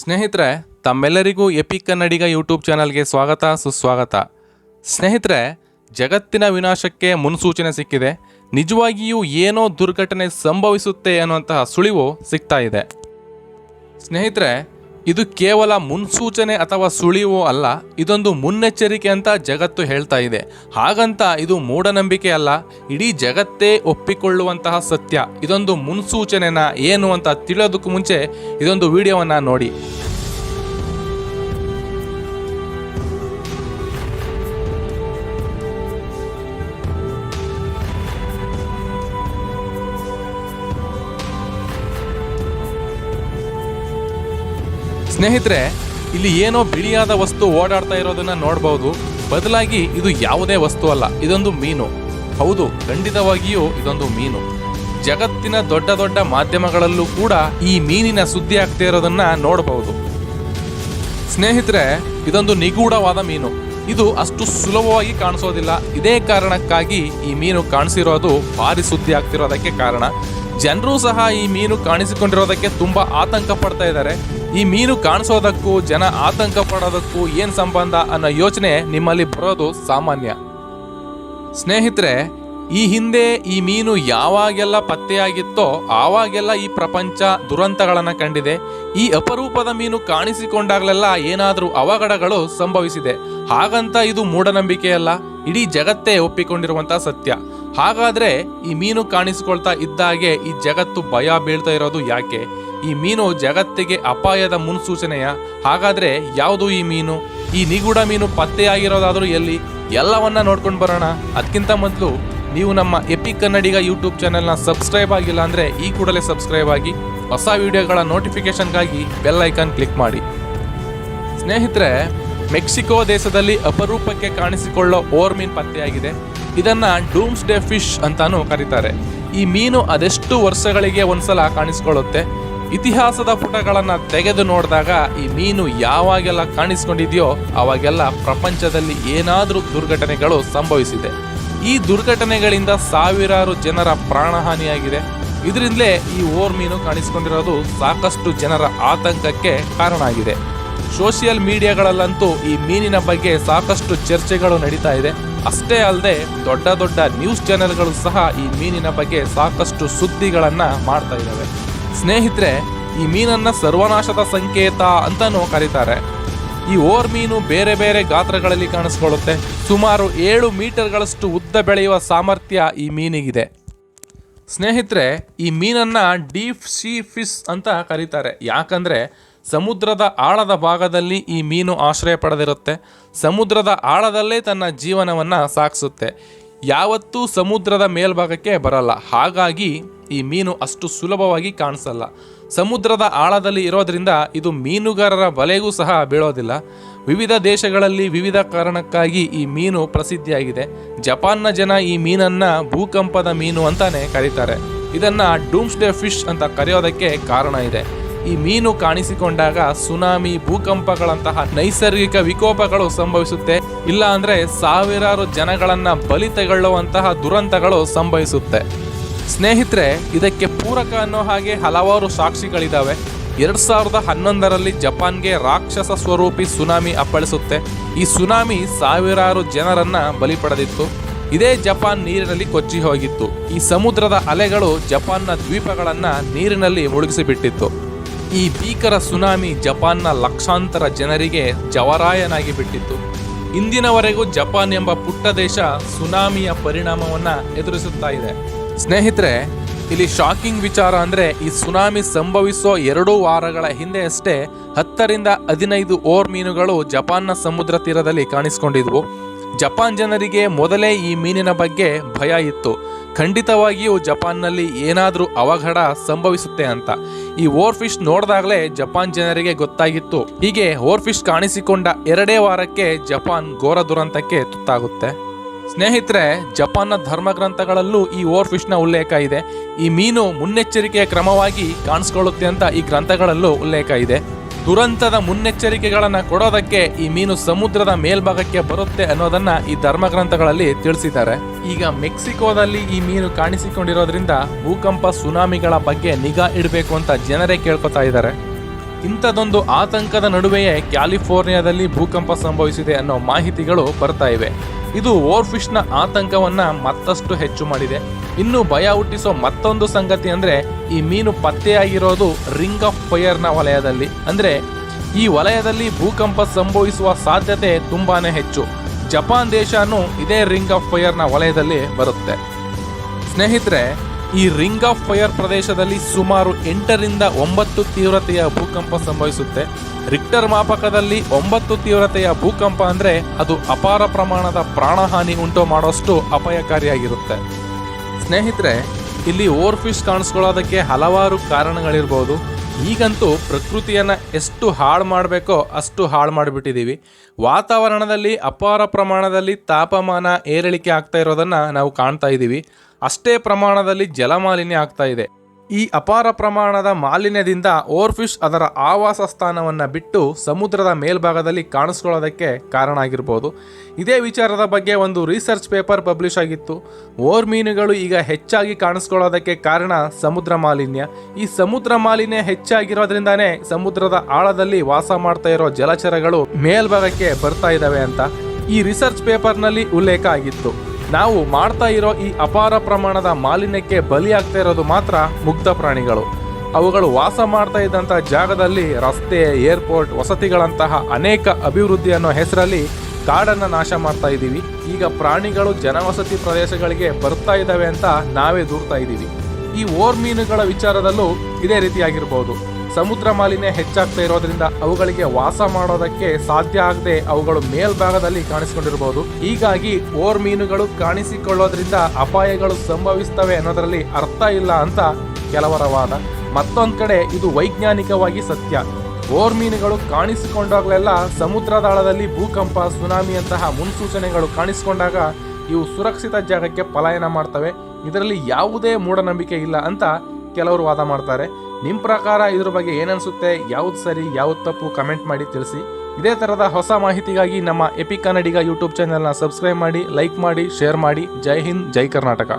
ಸ್ನೇಹಿತರೆ, ತಮ್ಮೆಲ್ಲರಿಗೂ AP Kannadiga YouTube ಚಾನಲ್ಗೆ ಸ್ವಾಗತ, ಸುಸ್ವಾಗತ. ಸ್ನೇಹಿತರೆ, ಜಗತ್ತಿನ ವಿನಾಶಕ್ಕೆ ಮುನ್ಸೂಚನೆ ಸಿಕ್ಕಿದೆ. ನಿಜವಾಗಿಯೂ ಏನೋ ದುರ್ಘಟನೆ ಸಂಭವಿಸುತ್ತೆ ಅನ್ನುವಂತಹ ಸುಳಿವು ಸಿಗ್ತಾ ಇದೆ. ಸ್ನೇಹಿತರೆ ಇದು ಕೇವಲ ಮುನ್ಸೂಚನೆ ಅಥವಾ ಸುಳಿವು ಅಲ್ಲ, ಇದೊಂದು ಮುನ್ನೆಚ್ಚರಿಕೆ ಅಂತ ಜಗತ್ತು ಹೇಳ್ತಾ ಇದೆ. ಹಾಗಂತ ಇದು ಮೂಢನಂಬಿಕೆ ಅಲ್ಲ, ಇಡೀ ಜಗತ್ತೇ ಒಪ್ಪಿಕೊಳ್ಳುವಂತಹ ಸತ್ಯ. ಇದೊಂದು ಮುನ್ಸೂಚನೆನ ಏನು ಅಂತ ತಿಳಿಯೋದಕ್ಕೂ ಮುಂಚೆ ಇದೊಂದು ವಿಡಿಯೋವನ್ನು ನೋಡಿ. ಸ್ನೇಹಿತರೆ, ಇಲ್ಲಿ ಏನೋ ಬಿಳಿಯಾದ ವಸ್ತು ಓಡಾಡ್ತಾ ಇರೋದನ್ನ ನೋಡಬಹುದು ಬದಲಾಗಿ ಇದು ಯಾವುದೇ ವಸ್ತು ಅಲ್ಲ, ಇದೊಂದು ಮೀನು. ಹೌದು, ಖಂಡಿತವಾಗಿಯೂ ಇದೊಂದು ಮೀನು. ಜಗತ್ತಿನ ದೊಡ್ಡ ದೊಡ್ಡ ಮಾಧ್ಯಮಗಳಲ್ಲೂ ಕೂಡ ಈ ಮೀನಿನ ಸುದ್ದಿ ಆಗ್ತಾ ಇರೋದನ್ನ ನೋಡಬಹುದು ಸ್ನೇಹಿತರೆ, ಇದೊಂದು ನಿಗೂಢವಾದ ಮೀನು. ಇದು ಅಷ್ಟು ಸುಲಭವಾಗಿ ಕಾಣಿಸೋದಿಲ್ಲ. ಇದೇ ಕಾರಣಕ್ಕಾಗಿ ಈ ಮೀನು ಕಾಣಿಸಿರೋದು ಭಾರಿ ಸುದ್ದಿ ಆಗ್ತಿರೋದಕ್ಕೆ ಕಾರಣ. ಜನರು ಸಹ ಈ ಮೀನು ಕಾಣಿಸಿಕೊಂಡಿರೋದಕ್ಕೆ ತುಂಬಾ ಆತಂಕ ಪಡ್ತಾ ಇದ್ದಾರೆ. ಈ ಮೀನು ಕಾಣಿಸೋದಕ್ಕೂ, ಜನ ಆತಂಕ ಪಡೋದಕ್ಕೂ ಏನು ಸಂಬಂಧ ಅನ್ನೋ ಯೋಚನೆ ನಿಮ್ಮಲ್ಲಿ ಬರೋದು ಸಾಮಾನ್ಯ. ಸ್ನೇಹಿತರೆ, ಈ ಹಿಂದೆ ಈ ಮೀನು ಯಾವಾಗೆಲ್ಲ ಪತ್ತೆಯಾಗಿತ್ತೋ ಆವಾಗೆಲ್ಲ ಈ ಪ್ರಪಂಚ ದುರಂತಗಳನ್ನು ಕಂಡಿದೆ. ಈ ಅಪರೂಪದ ಮೀನು ಕಾಣಿಸಿಕೊಂಡಾಗಲೆಲ್ಲ ಏನಾದರೂ ಅವಘಡಗಳು ಸಂಭವಿಸಿದೆ. ಹಾಗಂತ ಇದು ಮೂಢನಂಬಿಕೆಯಲ್ಲ. ಇಡೀ ಜಗತ್ತೇ ಒಪ್ಪಿಕೊಂಡಿರುವಂತಹ ಸತ್ಯ. ಹಾಗಾದ್ರೆ ಈ ಮೀನು ಕಾಣಿಸಿಕೊಳ್ತಾ ಇದ್ದಾಗೆ ಈ ಜಗತ್ತು ಭಯ ಬೀಳ್ತಾ ಇರೋದು ಯಾಕೆ? ಈ ಮೀನು ಜಗತ್ತಿಗೆ ಅಪಾಯದ ಮುನ್ಸೂಚನೆಯ. ಹಾಗಾದ್ರೆ ಯಾವುದು ಈ ಮೀನು? ಈ ನಿಗೂಢ ಮೀನು ಪತ್ತೆಯಾಗಿರೋದಾದರೂ ಎಲ್ಲಿ? ಎಲ್ಲವನ್ನ ನೋಡ್ಕೊಂಡು ಬರೋಣ. ಅದಕ್ಕಿಂತ ಮೊದಲು ನೀವು ನಮ್ಮ ಎಪಿ ಕನ್ನಡಿಗ ಯೂಟ್ಯೂಬ್ ಚಾನೆಲ್ನ ಸಬ್ಸ್ಕ್ರೈಬ್ ಆಗಿಲ್ಲ ಅಂದರೆ ಈ ಕೂಡಲೇ ಸಬ್ಸ್ಕ್ರೈಬ್ ಆಗಿ ಹೊಸ ವಿಡಿಯೋಗಳ ನೋಟಿಫಿಕೇಶನ್ಗಾಗಿ ಬೆಲ್ ಐಕಾನ್ ಕ್ಲಿಕ್ ಮಾಡಿ. ಸ್ನೇಹಿತರೆ ಮೆಕ್ಸಿಕೋ ದೇಶದಲ್ಲಿ ಅಪರೂಪಕ್ಕೆ ಕಾಣಿಸಿಕೊಳ್ಳೋ ಓರ್ ಮೀನ್ ಪತ್ತೆಯಾಗಿದೆ. ಇದನ್ನ ಡೂಮ್ಸ್ ಡೇ ಫಿಶ್ ಅಂತಾನೂ ಕರೀತಾರೆ. ಈ ಮೀನು ಅದೆಷ್ಟು ವರ್ಷಗಳಿಗೆ ಒಂದ್ಸಲ ಕಾಣಿಸ್ಕೊಳ್ಳುತ್ತೆ? ಇತಿಹಾಸದ ಪುಟಗಳನ್ನ ತೆಗೆದು ನೋಡಿದಾಗ ಈ ಮೀನು ಯಾವಾಗೆಲ್ಲ ಕಾಣಿಸ್ಕೊಂಡಿದೆಯೋ ಅವಾಗೆಲ್ಲ ಪ್ರಪಂಚದಲ್ಲಿ ಏನಾದರೂ ದುರ್ಘಟನೆಗಳು ಸಂಭವಿಸಿದೆ. ಈ ದುರ್ಘಟನೆಗಳಿಂದ ಸಾವಿರಾರು ಜನರ ಪ್ರಾಣಹಾನಿಯಾಗಿದೆ. ಇದರಿಂದಲೇ ಈ ಓರ್ ಮೀನು ಕಾಣಿಸಿಕೊಂಡಿರೋದು ಸಾಕಷ್ಟು ಜನರ ಆತಂಕಕ್ಕೆ ಕಾರಣ ಆಗಿದೆ. ಸೋಷಿಯಲ್ ಮೀಡಿಯಾಗಳಲ್ಲಂತೂ ಈ ಮೀನಿನ ಬಗ್ಗೆ ಸಾಕಷ್ಟು ಚರ್ಚೆಗಳು ನಡೀತಾ ಇದೆ. ಅಷ್ಟೇ ಅಲ್ಲದೆ ದೊಡ್ಡ ದೊಡ್ಡ ನ್ಯೂಸ್ ಚಾನೆಲ್ಗಳು ಸಹ ಈ ಮೀನಿನ ಬಗ್ಗೆ ಸಾಕಷ್ಟು ಸುದ್ದಿಗಳನ್ನ ಮಾಡ್ತಾ ಇದ್ದಾವೆ ಸ್ನೇಹಿತರೆ, ಈ ಮೀನನ್ನ ಸರ್ವನಾಶದ ಸಂಕೇತ ಅಂತಲೂ ಕರೀತಾರೆ. ಈ ಓರ್ ಮೀನು ಬೇರೆ ಬೇರೆ ಗಾತ್ರಗಳಲ್ಲಿ ಕಾಣಿಸ್ಕೊಳ್ಳುತ್ತೆ. ಸುಮಾರು ಏಳು ಮೀಟರ್ಗಳಷ್ಟು ಉದ್ದ ಬೆಳೆಯುವ ಸಾಮರ್ಥ್ಯ ಈ ಮೀನಿಗಿದೆ. ಸ್ನೇಹಿತರೆ, ಈ ಮೀನನ್ನ ಡೀಪ್ ಸೀ ಫಿಶ್ ಅಂತ ಕರೀತಾರೆ. ಯಾಕಂದ್ರೆ ಸಮುದ್ರದ ಆಳದ ಭಾಗದಲ್ಲಿ ಈ ಮೀನು ಆಶ್ರಯ ಪಡೆದಿರುತ್ತೆ. ಸಮುದ್ರದ ಆಳದಲ್ಲೇ ತನ್ನ ಜೀವನವನ್ನು ಸಾಗಿಸುತ್ತೆ. ಯಾವತ್ತೂ ಸಮುದ್ರದ ಮೇಲ್ಭಾಗಕ್ಕೆ ಬರಲ್ಲ. ಹಾಗಾಗಿ ಈ ಮೀನು ಅಷ್ಟು ಸುಲಭವಾಗಿ ಕಾಣಿಸಲ್ಲ. ಸಮುದ್ರದ ಆಳದಲ್ಲಿ ಇರೋದ್ರಿಂದ ಇದು ಮೀನುಗಾರರ ಬಲೆಗೂ ಸಹ ಬೀಳೋದಿಲ್ಲ. ವಿವಿಧ ದೇಶಗಳಲ್ಲಿ ವಿವಿಧ ಕಾರಣಕ್ಕಾಗಿ ಈ ಮೀನು ಪ್ರಸಿದ್ಧಿಯಾಗಿದೆ. ಜಪಾನ್ನ ಜನ ಈ ಮೀನನ್ನು ಭೂಕಂಪದ ಮೀನು ಅಂತಾನೆ ಕರೀತಾರೆ. ಇದನ್ನು ಡೂಮ್ಸ್ಡೇ ಫಿಶ್ ಅಂತ ಕರೆಯೋದಕ್ಕೆ ಕಾರಣ ಇದೆ. ಈ ಮೀನು ಕಾಣಿಸಿಕೊಂಡಾಗ ಸುನಾಮಿ, ಭೂಕಂಪಗಳಂತಹ ನೈಸರ್ಗಿಕ ವಿಕೋಪಗಳು ಸಂಭವಿಸುತ್ತೆ. ಇಲ್ಲ ಅಂದ್ರೆ ಸಾವಿರಾರು ಜನಗಳನ್ನ ಬಲಿ ತೆಗೊಳ್ಳುವಂತಹ ದುರಂತಗಳು ಸಂಭವಿಸುತ್ತೆ. ಸ್ನೇಹಿತರೆ, ಇದಕ್ಕೆ ಪೂರಕ ಅನ್ನೋ ಹಾಗೆ ಹಲವಾರು ಸಾಕ್ಷಿಗಳಿದ್ದಾವೆ ಎರಡ್ ಸಾವಿರದ ಹನ್ನೊಂದರಲ್ಲಿ ಜಪಾನ್ಗೆ ರಾಕ್ಷಸ ಸ್ವರೂಪಿ ಸುನಾಮಿ ಅಪ್ಪಳಿಸುತ್ತೆ. ಈ ಸುನಾಮಿ ಸಾವಿರಾರು ಜನರನ್ನ ಬಲಿ ಪಡೆದಿತ್ತು. ಇದೇ ಜಪಾನ್ ನೀರಿನಲ್ಲಿ ಕೊಚ್ಚಿ ಹೋಗಿತ್ತು. ಈ ಸಮುದ್ರದ ಅಲೆಗಳು ಜಪಾನ್ನ ದ್ವೀಪಗಳನ್ನ ನೀರಿನಲ್ಲಿ ಮುಳುಗಿಸಿಬಿಟ್ಟಿತ್ತು. ಈ ಭೀಕರ ಸುನಾಮಿ ಜಪಾನ್ನ ಲಕ್ಷಾಂತರ ಜನರಿಗೆ ಜವರಾಯನಾಗಿ ಬಿಟ್ಟಿತ್ತು. ಇಂದಿನವರೆಗೂ ಜಪಾನ್ ಎಂಬ ಪುಟ್ಟ ದೇಶ ಸುನಾಮಿಯ ಪರಿಣಾಮವನ್ನು ಎದುರಿಸುತ್ತಾ ಇದೆ. ಸ್ನೇಹಿತರೆ, ಇಲ್ಲಿ ಶಾಕಿಂಗ್ ವಿಚಾರ ಅಂದರೆ ಈ ಸುನಾಮಿ ಸಂಭವಿಸೋ ಎರಡು ವಾರಗಳ ಹಿಂದೆ ಅಷ್ಟೇ ಹತ್ತರಿಂದ ಹದಿನೈದು ಓರ್ ಮೀನುಗಳು ಜಪಾನ್ನ ಸಮುದ್ರ ತೀರದಲ್ಲಿ ಕಾಣಿಸಿಕೊಂಡಿದ್ವು. ಜಪಾನ್ ಜನರಿಗೆ ಮೊದಲೇ ಈ ಮೀನಿನ ಬಗ್ಗೆ ಭಯ ಇತ್ತು. ಖಂಡಿತವಾಗಿಯೂ ಜಪಾನ್ನಲ್ಲಿ ಏನಾದರೂ ಅವಘಡ ಸಂಭವಿಸುತ್ತೆ ಅಂತ. ಈ ಓರ್ ಫಿಶ್ ನೋಡಿದಾಗಲೇ ಜಪಾನ್ ಜನರಿಗೆ ಗೊತ್ತಾಗಿತ್ತು. ಹೀಗೆ ಓರ್ ಫಿಶ್ ಕಾಣಿಸಿಕೊಂಡ ಎರಡೇ ವಾರಕ್ಕೆ ಜಪಾನ್ ಘೋರ ದುರಂತಕ್ಕೆ ತುತ್ತಾಗುತ್ತೆ. ಸ್ನೇಹಿತರೆ, ಜಪಾನ್ನ ಧರ್ಮಗ್ರಂಥಗಳಲ್ಲೂ ಈ ಓರ್ ಫಿಶ್ನ ಉಲ್ಲೇಖ ಇದೆ. ಈ ಮೀನು ಮುನ್ನೆಚ್ಚರಿಕೆಯ ಕ್ರಮವಾಗಿ ಕಾಣಿಸ್ಕೊಳ್ಳುತ್ತೆ ಅಂತ ಈ ಗ್ರಂಥಗಳಲ್ಲೂ ಉಲ್ಲೇಖ ಇದೆ. ದುರಂತದ ಮುನ್ನೆಚ್ಚರಿಕೆಗಳನ್ನು ಕೊಡೋದಕ್ಕೆ ಈ ಮೀನು ಸಮುದ್ರದ ಮೇಲ್ಭಾಗಕ್ಕೆ ಬರುತ್ತೆ ಅನ್ನೋದನ್ನ ಈ ಧರ್ಮಗ್ರಂಥಗಳಲ್ಲಿ ತಿಳಿಸಿದ್ದಾರೆ. ಈಗ ಮೆಕ್ಸಿಕೋದಲ್ಲಿ ಈ ಮೀನು ಕಾಣಿಸಿಕೊಂಡಿರೋದ್ರಿಂದ ಭೂಕಂಪ, ಸುನಾಮಿಗಳ ಬಗ್ಗೆ ನಿಗಾ ಇಡಬೇಕು ಅಂತ ಜನರೇ ಕೇಳ್ಕೊತಾ ಇದ್ದಾರೆ. ಇಂಥದೊಂದು ಆತಂಕದ ನಡುವೆಯೇ ಕ್ಯಾಲಿಫೋರ್ನಿಯಾದಲ್ಲಿ ಭೂಕಂಪ ಸಂಭವಿಸಿದೆ ಅನ್ನೋ ಮಾಹಿತಿಗಳು ಬರ್ತಾ ಇವೆ. ಇದು ಓರ್ಫಿಶ್ನ ಆತಂಕವನ್ನ ಮತ್ತಷ್ಟು ಹೆಚ್ಚು ಮಾಡಿದೆ. ಇನ್ನು ಭಯ ಹುಟ್ಟಿಸೋ ಮತ್ತೊಂದು ಸಂಗತಿ ಅಂದ್ರೆ ಈ ಮೀನು ಪತ್ತೆಯಾಗಿರೋದು ರಿಂಗ್ ಆಫ್ ಫೈರ್ನ ವಲಯದಲ್ಲಿ. ಅಂದ್ರೆ ಈ ವಲಯದಲ್ಲಿ ಭೂಕಂಪ ಸಂಭವಿಸುವ ಸಾಧ್ಯತೆ ತುಂಬಾನೇ ಹೆಚ್ಚು. ಜಪಾನ್ ದೇಶನೂ ಇದೇ ರಿಂಗ್ ಆಫ್ ಫೈರ್ನ ವಲಯದಲ್ಲಿ ಬರುತ್ತೆ. ಸ್ನೇಹಿತರೆ ಈ ರಿಂಗ್ ಆಫ್ ಫೈರ್ ಪ್ರದೇಶದಲ್ಲಿ ಸುಮಾರು ಎಂಟರಿಂದ ಒಂಬತ್ತು ತೀವ್ರತೆಯ ಭೂಕಂಪ ಸಂಭವಿಸುತ್ತೆ. ರಿಕ್ಟರ್ ಮಾಪಕದಲ್ಲಿ ಒಂಬತ್ತು ತೀವ್ರತೆಯ ಭೂಕಂಪ ಅಂದ್ರೆ ಅದು ಅಪಾರ ಪ್ರಮಾಣದ ಪ್ರಾಣಹಾನಿ ಉಂಟು ಮಾಡೋಷ್ಟು ಅಪಾಯಕಾರಿಯಾಗಿರುತ್ತೆ. ಸ್ನೇಹಿತರೆ, ಇಲ್ಲಿ ಓವರ್ ಫಿಶ್ ಕಾಣಿಸ್ಕೊಳ್ಳೋದಕ್ಕೆ ಹಲವಾರು ಕಾರಣಗಳಿರ್ಬೋದು. ಈಗಂತೂ ಪ್ರಕೃತಿಯನ್ನು ಎಷ್ಟು ಹಾಳು ಮಾಡಬೇಕೋ ಅಷ್ಟು ಹಾಳು ಮಾಡಿಬಿಟ್ಟಿದ್ದೀವಿ ವಾತಾವರಣದಲ್ಲಿ ಅಪಾರ ಪ್ರಮಾಣದಲ್ಲಿ ತಾಪಮಾನ ಏರಿಳಿಕೆ ಆಗ್ತಾ ಇರೋದನ್ನು ನಾವು ಕಾಣ್ತಾ ಇದ್ದೀವಿ ಅಷ್ಟೇ ಪ್ರಮಾಣದಲ್ಲಿ ಜಲಮಾಲಿನ್ಯ ಆಗ್ತಾ ಇದೆ. ಈ ಅಪಾರ ಪ್ರಮಾಣದ ಮಾಲಿನ್ಯದಿಂದ ಓರ್ಫಿಶ್ ಅದರ ಆವಾಸ ಸ್ಥಾನವನ್ನು ಬಿಟ್ಟು ಸಮುದ್ರದ ಮೇಲ್ಭಾಗದಲ್ಲಿ ಕಾಣಿಸ್ಕೊಳ್ಳೋದಕ್ಕೆ ಕಾರಣ ಆಗಿರ್ಬೋದು. ಇದೇ ವಿಚಾರದ ಬಗ್ಗೆ ಒಂದು ರಿಸರ್ಚ್ ಪೇಪರ್ ಪಬ್ಲಿಷ್ ಆಗಿತ್ತು. ಓರ್ ಮೀನುಗಳು ಈಗ ಹೆಚ್ಚಾಗಿ ಕಾಣಿಸ್ಕೊಳ್ಳೋದಕ್ಕೆ ಕಾರಣ ಸಮುದ್ರ ಮಾಲಿನ್ಯ. ಈ ಸಮುದ್ರ ಮಾಲಿನ್ಯ ಹೆಚ್ಚಾಗಿರೋದ್ರಿಂದಾನೇ ಸಮುದ್ರದ ಆಳದಲ್ಲಿ ವಾಸ ಮಾಡ್ತಾ ಇರೋ ಜಲಚರಗಳು ಮೇಲ್ಭಾಗಕ್ಕೆ ಬರ್ತಾ ಇದ್ದಾವೆ ಅಂತ ಈ ರಿಸರ್ಚ್ ಪೇಪರ್ನಲ್ಲಿ ಉಲ್ಲೇಖ ಆಗಿತ್ತು. ನಾವು ಮಾಡ್ತಾ ಇರೋ ಈ ಅಪಾರ ಪ್ರಮಾಣದ ಮಾಲಿನ್ಯಕ್ಕೆ ಬಲಿಯಾಗ್ತಾ ಇರೋದು ಮಾತ್ರ ಮುಗ್ಧ ಪ್ರಾಣಿಗಳು. ಅವುಗಳು ವಾಸ ಮಾಡ್ತಾ ಇದ್ದಂಥ ಜಾಗದಲ್ಲಿ ರಸ್ತೆ, ಏರ್ಪೋರ್ಟ್, ವಸತಿಗಳಂತಹ ಅನೇಕ ಅಭಿವೃದ್ಧಿ ಅನ್ನೋ ಹೆಸರಲ್ಲಿ ಕಾಡನ್ನು ನಾಶ ಮಾಡ್ತಾ ಇದ್ದೀವಿ. ಈಗ ಪ್ರಾಣಿಗಳು ಜನವಸತಿ ಪ್ರದೇಶಗಳಿಗೆ ಬರ್ತಾ ಇದ್ದಾವೆ ಅಂತ ನಾವೇ ದೂರ್ತಾ ಇದ್ದೀವಿ. ಈ ಓರ್ ಮೀನುಗಳ ವಿಚಾರದಲ್ಲೂ ಇದೇ ರೀತಿಯಾಗಿರ್ಬೋದು. ಸಮುದ್ರ ಮಾಲಿನ್ಯ ಹೆಚ್ಚಾಗ್ತಾ ಇರೋದ್ರಿಂದ ಅವುಗಳಿಗೆ ವಾಸ ಮಾಡೋದಕ್ಕೆ ಸಾಧ್ಯ ಆಗದೆ ಅವುಗಳು ಮೇಲ್ಭಾಗದಲ್ಲಿ ಕಾಣಿಸಿಕೊಂಡಿರಬಹುದು ಹೀಗಾಗಿ ಓರ್ ಮೀನುಗಳು ಕಾಣಿಸಿಕೊಳ್ಳೋದ್ರಿಂದ ಅಪಾಯಗಳು ಸಂಭವಿಸ್ತವೆ ಅನ್ನೋದರಲ್ಲಿ ಅರ್ಥ ಇಲ್ಲ ಅಂತ ಕೆಲವರ ವಾದ. ಮತ್ತೊಂದ್ ಕಡೆ ಇದು ವೈಜ್ಞಾನಿಕವಾಗಿ ಸತ್ಯ. ಓರ್ ಮೀನುಗಳು ಕಾಣಿಸಿಕೊಂಡಾಗಲೆಲ್ಲ ಸಮುದ್ರದಾಳದಲ್ಲಿ ಭೂಕಂಪ ಸುನಾಮಿಯಂತಹ ಮುನ್ಸೂಚನೆಗಳು ಕಾಣಿಸಿಕೊಂಡಾಗ ಇವು ಸುರಕ್ಷಿತ ಜಾಗಕ್ಕೆ ಪಲಾಯನ ಮಾಡ್ತವೆ. ಇದರಲ್ಲಿ ಯಾವುದೇ ಮೂಢನಂಬಿಕೆ ಇಲ್ಲ ಅಂತ ಕೆಲವರು ವಾದ ಮಾಡ್ತಾರೆ. ನಿಮ್ಮ ಪ್ರಕಾರ ಇದ್ರ ಬಗ್ಗೆ ಏನನ್ಸುತ್ತೆ? ಯಾವ್ದು ಸರಿ, ಯಾವ್ದು ತಪ್ಪು ಕಮೆಂಟ್ ಮಾಡಿ ತಿಳಿಸಿ. ಇದೇ ಥರದ ಹೊಸ ಮಾಹಿತಿಗಾಗಿ ನಮ್ಮ ಎಪಿ ಕನ್ನಡಿಗ ಯೂಟ್ಯೂಬ್ ಚಾನೆಲ್ನ ಸಬ್ಸ್ಕ್ರೈಬ್ ಮಾಡಿ ಲೈಕ್ ಮಾಡಿ ಶೇರ್ ಮಾಡಿ. ಜೈ ಹಿಂದ್, ಜೈ ಕರ್ನಾಟಕ.